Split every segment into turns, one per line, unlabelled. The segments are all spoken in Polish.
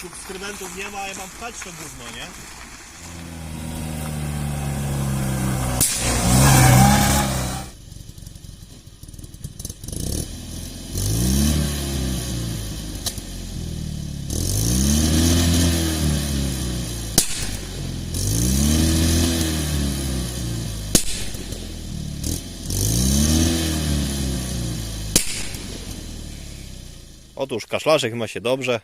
subskrybentów nie ma, a ja mam pchać to gówno, nie? Otóż kaszlarzek ma się dobrze.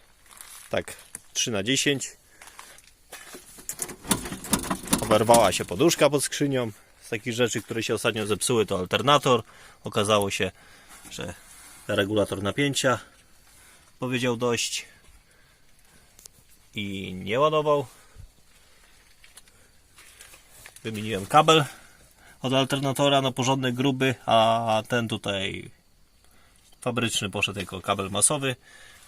Tak 3 na 10. Oberwała się poduszka pod skrzynią. Z takich rzeczy, które się ostatnio zepsuły, to alternator. Okazało się, że regulator napięcia powiedział dość i nie ładował. Wymieniłem kabel od alternatora na porządny gruby, a ten tutaj fabryczny poszedł jako kabel masowy,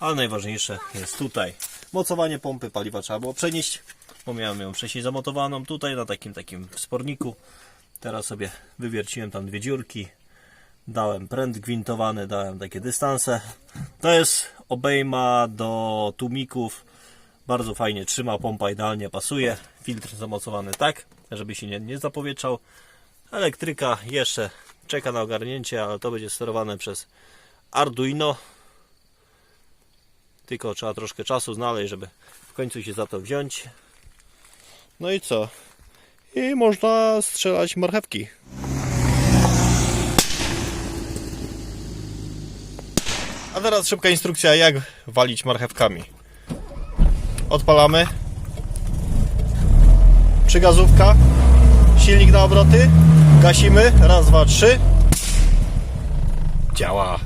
ale najważniejsze jest tutaj. Mocowanie pompy paliwa trzeba było przenieść, bo miałem ją wcześniej zamontowaną tutaj na takim takim sporniku. Teraz sobie wywierciłem tam dwie dziurki, dałem pręt gwintowany, dałem takie dystanse. To jest obejma do tłumików. Bardzo fajnie trzyma, pompa idealnie pasuje. Filtr zamocowany tak, żeby się nie, nie zapowietrzał. Elektryka jeszcze czeka na ogarnięcie, ale to będzie sterowane przez Arduino. Tylko trzeba troszkę czasu znaleźć, żeby w końcu się za to wziąć. No i co? I można strzelać marchewki. A teraz szybka instrukcja, jak walić marchewkami. Odpalamy. Przygazówka. Silnik na obroty. Gasimy. Raz, dwa, trzy. Działa.